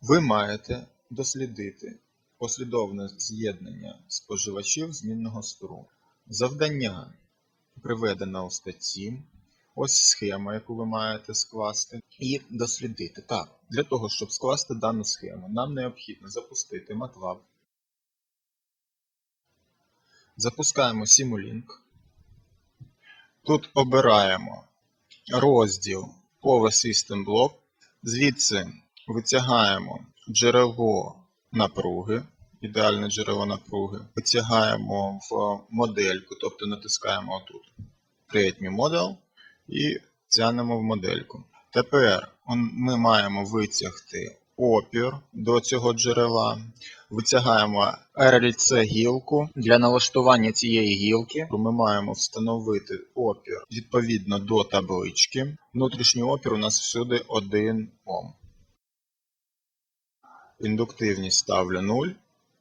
Ви маєте дослідити послідовне з'єднання споживачів змінного струму. Завдання приведено у статті. Ось схема, яку ви маєте скласти, і дослідити. Так, для того, щоб скласти дану схему, нам необхідно запустити MATLAB. Запускаємо Simulink. Тут обираємо розділ Power System Block. Звідси витягаємо джерело напруги, ідеальне джерело напруги. Витягаємо в модельку, тобто натискаємо отут Create New Model і тягнемо в модельку. Тепер ми маємо витягти опір до цього джерела. Витягаємо RLC гілку. Для налаштування цієї гілки ми маємо встановити опір відповідно до таблички. Внутрішній опір у нас всюди 1 Ом. Індуктивність ставлю 0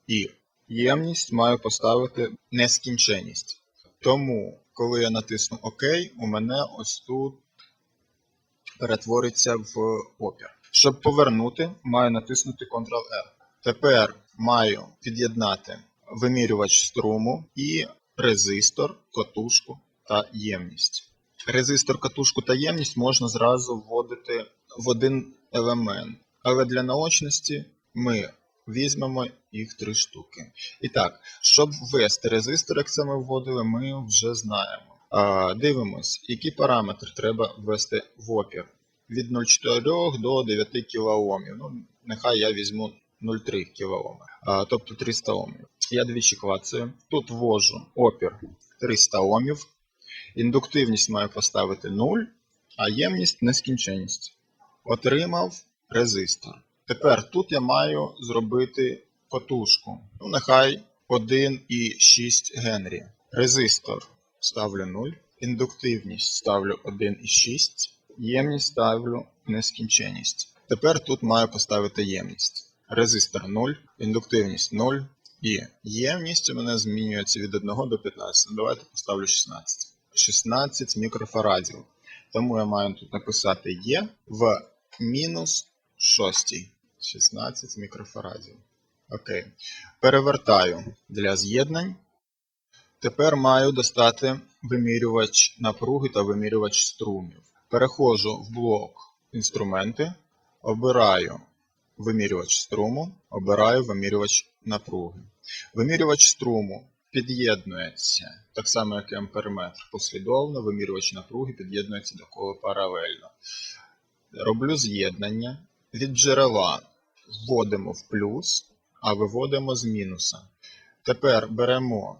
і ємність маю поставити нескінченність. Тому, коли я натисну ОК, у мене ось тут перетвориться в опір. Щоб повернути, маю натиснути Ctrl-R. Тепер маю під'єднати вимірювач струму і резистор, катушку та ємність. Резистор, катушку та ємність можна зразу вводити в один елемент, але для наочності ми візьмемо їх три штуки. І так, щоб ввести резистор, як це ми вводили, ми вже знаємо. А, дивимось, які параметри треба ввести в опір. Від 0,4 до 9 кОм. Ну, нехай я візьму 0,3 кОм, тобто 300 Омів. Я двічі клацаю. Тут ввожу опір 300 Омів. Індуктивність маю поставити 0, а ємність нескінченність. Отримав резистор. Тепер тут я маю зробити катушку. Ну, нехай 1,6 Генрі. Резистор ставлю 0. Індуктивність ставлю 1,6. Ємність ставлю нескінченність. Тепер тут маю поставити ємність. Резистор 0, індуктивність 0 і ємність у мене змінюється від 1 до 15. Ну, Давайте поставлю 16. 16 мікрофарадів. Тому я маю тут написати Є в мінус 6. 16 мікрофарадів. Окей. Перевертаю для з'єднань. Тепер маю достати вимірювач напруги та вимірювач струмів. Переходжу в блок інструменти, обираю вимірювач струму, обираю вимірювач напруги. Вимірювач струму під'єднується, так само як і амперметр, послідовно, вимірювач напруги під'єднується до кола паралельно. Роблю з'єднання. Від джерела вводимо в плюс, а виводимо з мінуса. Тепер беремо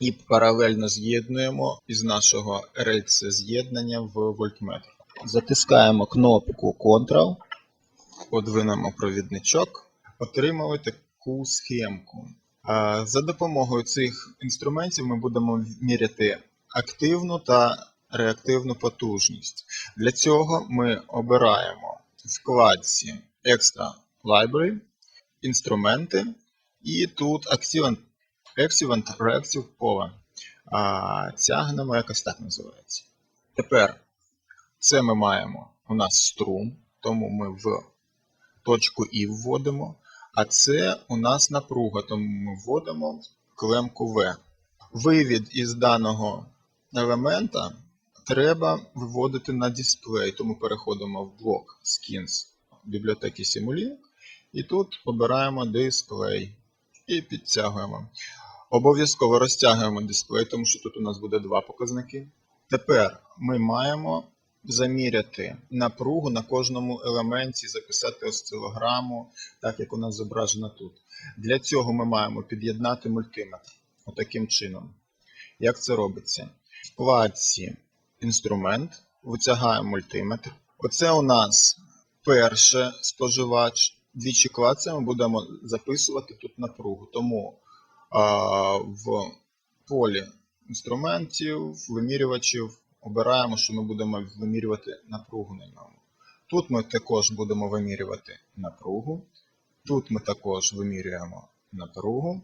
і паралельно з'єднуємо із нашого рельси з'єднання в вольтметр. Затискаємо кнопку Ctrl, подвинемо провідничок, отримали таку схемку. За допомогою цих інструментів ми будемо міряти активну та реактивну потужність. Для цього ми обираємо вкладці Extra Library, інструменти, і тут Active Active Reactive Power. А, тягнемо якось так називається. Тепер це ми маємо у нас струм, тому ми в точку І вводимо, а це у нас напруга, тому ми вводимо клемку В. Вивід із даного елемента треба виводити на дисплей, тому переходимо в блок Skins бібліотеки Simulink і тут обираємо дисплей і підтягуємо. Обов'язково розтягуємо дисплей, тому що тут у нас буде два показники. Тепер ми маємо заміряти напругу на кожному елементі, записати осцилограму, так як у нас зображено тут. Для цього ми маємо під'єднати мультиметр отаким чином. Як це робиться? В вкладці інструмент, витягаємо мультиметр. Оце у нас перше споживач. Двічі клацаємо, будемо записувати тут напругу. Тому а, в полі інструментів, вимірювачів обираємо, що ми будемо вимірювати напругу на ньому. Тут ми також будемо вимірювати напругу. Тут ми також вимірюємо напругу.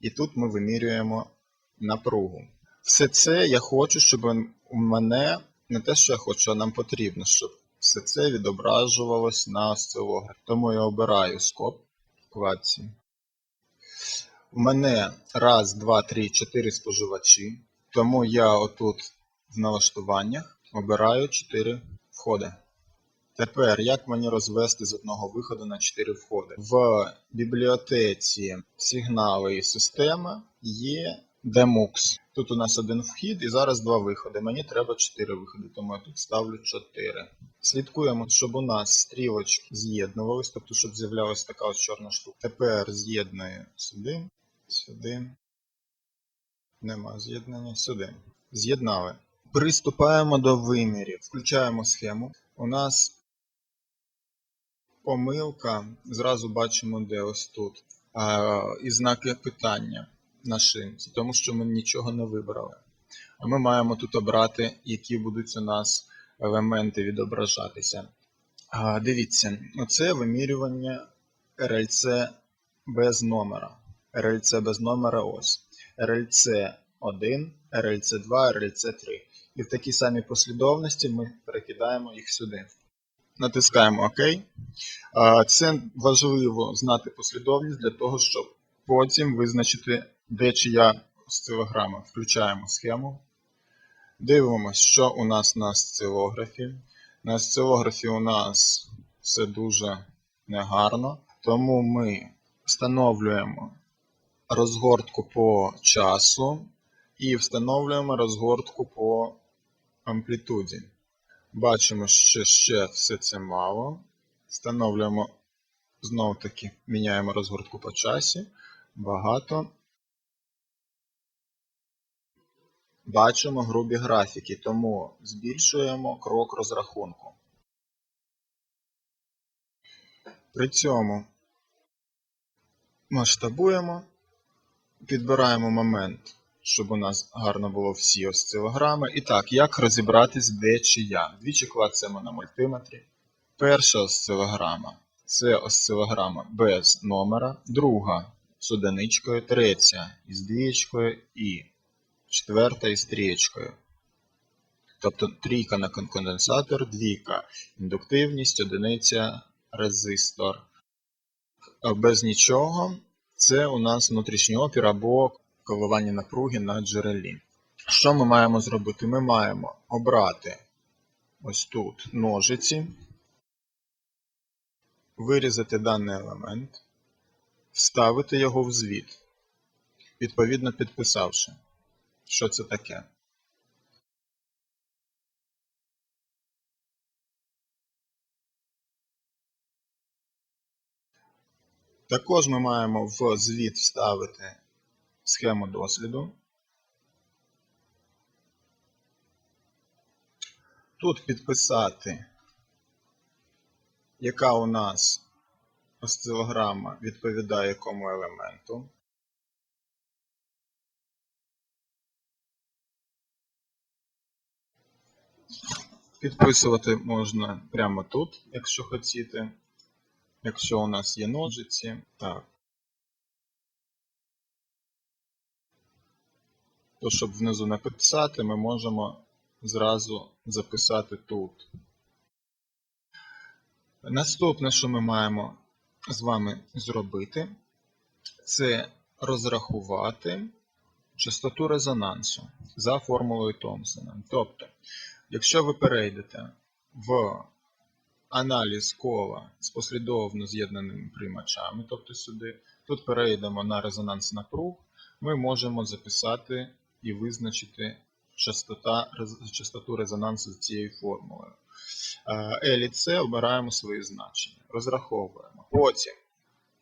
І тут ми вимірюємо напругу. Все це я хочу, щоб мене не те, що я хочу, а нам потрібно, щоб все це відображувалось на осцилографі. Тому я обираю скоп в. У мене раз, два, три, чотири споживачі. Тому я отут в налаштуваннях обираю 4 входи. Тепер як мені розвести з одного виходу на 4 входи? В бібліотеці сигнали і системи є Demux. Тут у нас один вхід і зараз два виходи. Мені треба 4 виходи, тому я тут ставлю 4. Слідкуємо, щоб у нас стрілочки з'єднувались, тобто щоб з'являлась така ось чорна штука. Тепер з'єдную сюди, сюди. Нема з'єднання сюди. З'єднали. Приступаємо до вимірів. Включаємо схему. У нас помилка. Зразу бачимо, де ось тут. А, і знаки питання на шинці, тому що ми нічого не вибрали. А ми маємо тут обрати, які будуть у нас елементи відображатися. Дивіться, оце вимірювання РЛЦ без номера. РЛЦ без номера ось. РЛЦ 1, РЛЦ 2, РЛЦ 3. І в такій самій послідовності ми перекидаємо їх сюди. Натискаємо ОК. Це важливо знати послідовність для того, щоб потім визначити, де чия осцилограма. Включаємо схему. Дивимося, що у нас на осцилографі. На осцилографі у нас все дуже негарно, тому ми встановлюємо розгортку по часу і встановлюємо розгортку по амплітуді. Бачимо, що ще все це мало. Встановлюємо знову таки, міняємо розгортку по часі. Багато. Бачимо грубі графіки, тому збільшуємо крок розрахунку. При цьому масштабуємо, підбираємо момент, щоб у нас гарно було всі осцилограми. І так, як розібратись, де чи я? Двічі клацаємо на мультиметрі. Перша осцилограма це осцилограма без номера, друга з одиничкою, третя із двічкою і четверта із трієчкою. Тобто трійка на конденсатор, двійка індуктивність, одиниця резистор. Без нічого це у нас внутрішній опір або коливання напруги на джерелі. Що ми маємо зробити? Ми маємо обрати ось тут ножиці, вирізати даний елемент, вставити його в звіт, відповідно підписавши, що це таке. Також ми маємо в звіт вставити схему досліду. Тут підписати, яка у нас осцилограма відповідає якому елементу. Підписувати можна прямо тут, якщо хотіти. Якщо у нас є ножиці, так. То, щоб внизу не писати, ми можемо зразу записати тут. Наступне, що ми маємо з вами зробити, це розрахувати частоту резонансу за формулою Томпсона. Тобто, якщо ви перейдете в аналіз кола з послідовно з'єднаними приймачами, тобто сюди, тут перейдемо на резонанс напруг, ми можемо записати і визначити частота, частоту резонансу з цією формулою. L і C обираємо свої значення, розраховуємо. Потім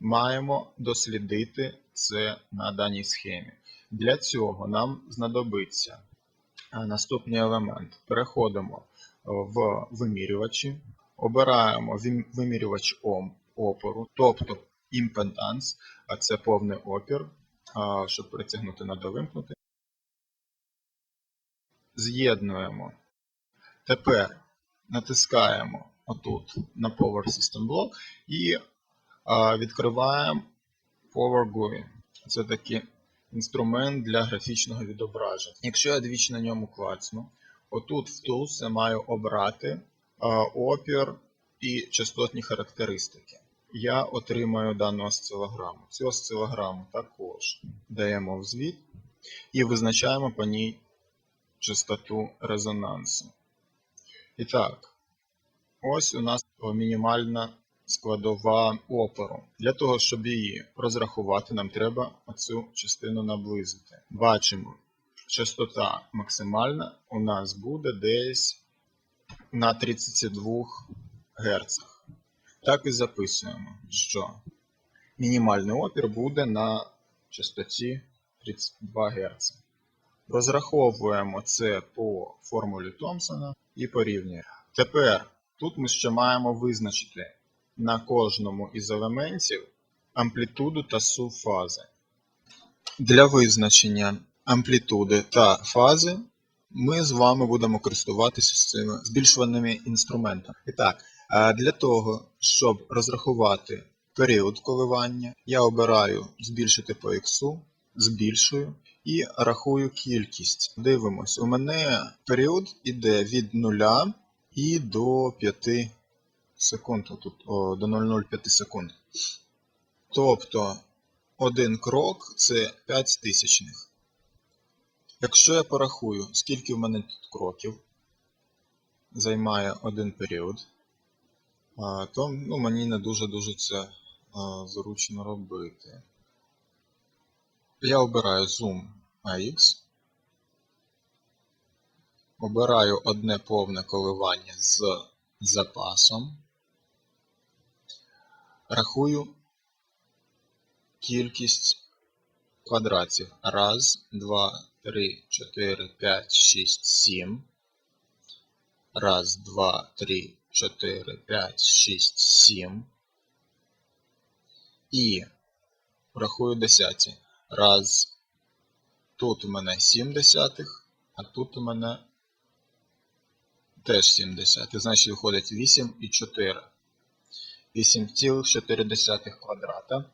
маємо дослідити це на даній схемі. Для цього нам знадобиться наступний елемент. Переходимо в вимірювачі, обираємо вимірювач ом- опору, тобто імпеданс, а це повний опір, щоб притягнути надо вимкнути. З'єднуємо. Тепер натискаємо отут на Power System Block і відкриваємо Power GUI. Це такий інструмент для графічного відображення. Якщо я двічі на ньому клацну, отут в Tools я маю обрати опір і частотні характеристики. Я отримаю дану осцилограму. Цю осцилограму також даємо в звіт і визначаємо по ній частоту резонансу. І так, ось у нас мінімальна складова опору. Для того, щоб її розрахувати, нам треба оцю частину наблизити. Бачимо, частота максимальна у нас буде десь на 32 Гц. Так і записуємо, що мінімальний опір буде на частоті 32 Гц. Розраховуємо це по формулі Томпсона і порівнюємо. Тепер тут ми ще маємо визначити на кожному із елементів амплітуду та сув фази. Для визначення амплітуди та фази ми з вами будемо користуватися цими збільшуваними інструментами. І так, е, для того, щоб розрахувати період коливання, я обираю збільшити по х, збільшую і рахую кількість. Дивимось, у мене період іде від 0 і до 5 секунд, тут о, до 0,05 секунд. Тобто один крок це 5 тисячних. Якщо я порахую, скільки в мене тут кроків займає один період, то ну, мені не дуже-дуже це зручно робити. Я обираю Zoom AX, обираю одне повне коливання з запасом, рахую кількість квадратів. Раз, два, три, чотири, п'ять, шість, сім. Раз, два, три, чотири, п'ять, шість, сім. І рахую десяті. Раз. Тут у мене 7 десятих, а тут у мене теж 7 десятих. Значить, виходить 8 і 4. 8,4 квадрата.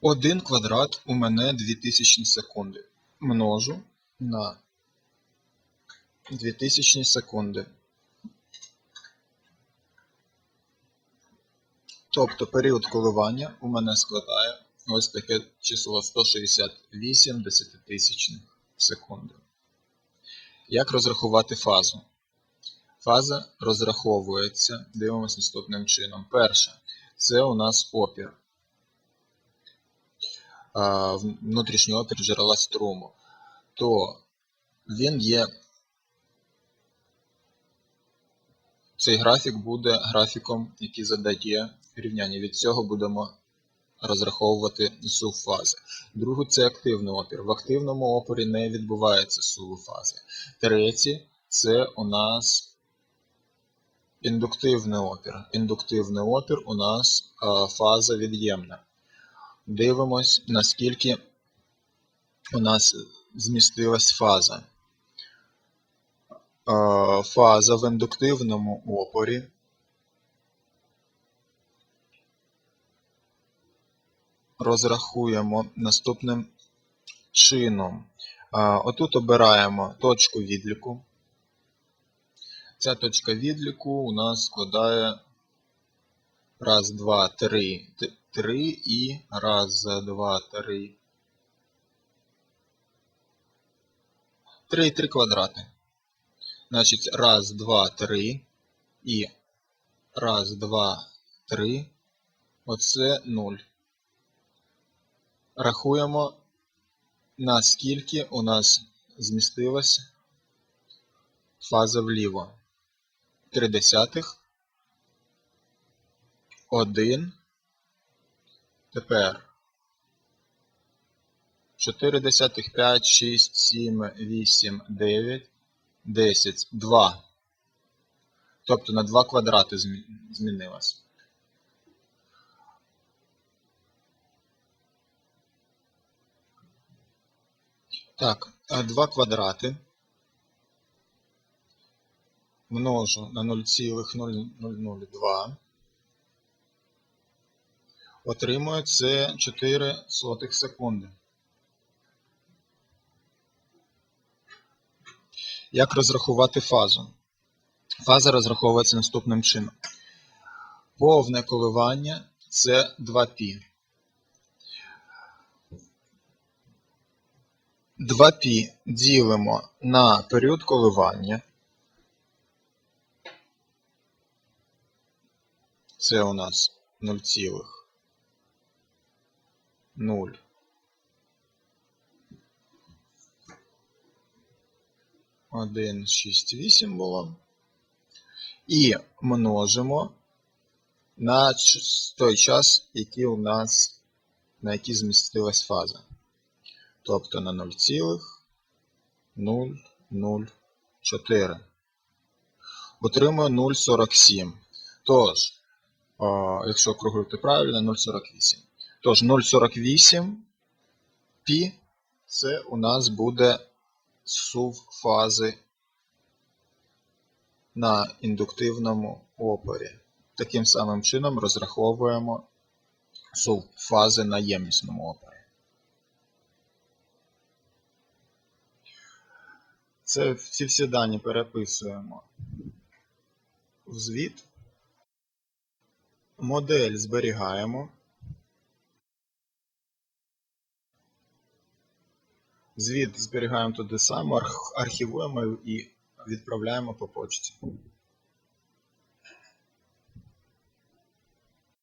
Один квадрат у мене 2000 секунди. Множу на 2000 секунди. Тобто період коливання у мене складає ось таке число 168 десятитисячних секунди. Як розрахувати фазу? Фаза розраховується, дивимося наступним чином. Перше, це у нас опір. Внутрішній опір джерела струму. То він є. Цей графік буде графіком, який задає рівняння. Від цього будемо розраховувати сув фази. Друге це активний опір. В активному опорі не відбувається суву фази. Третє це у нас індуктивний опір. Індуктивний опір у нас фаза від'ємна. Дивимось, наскільки у нас змістилась фаза. Фаза в індуктивному опорі розрахуємо наступним чином. Отут обираємо точку відліку. Ця точка відліку у нас складає раз, два, три, три і раз, два, три. Три і три квадрати. Значить, раз, два, три і раз, два, три. Оце нуль рахуємо, наскільки у нас змістилась фаза вліво. 3 десятих. 1. Тепер 4 десятих, 5, 6, 7, 8, 9, 10, 2. Тобто на 2 квадрати змінилось. Так, 2 квадрати множу на 0,002. Отримую це 4 сотих секунди. Як розрахувати фазу? Фаза розраховується наступним чином. Повне коливання це 2π. 2π ділимо на період коливання. Це у нас 0,0. Один, шість, вісім було. І множимо на той час, який у нас, на який змістилась фаза. Тобто на 0,004. Отримує 0,47. Тож, о, якщо округлити правильно, 0,48. Тож 0,48 π це у нас буде сув фази на індуктивному опорі. Таким самим чином розраховуємо сув фази на ємнісному опорі. Це ці всі дані переписуємо в звіт. Модель зберігаємо. Звіт зберігаємо туди саме, архівуємо і відправляємо по почті.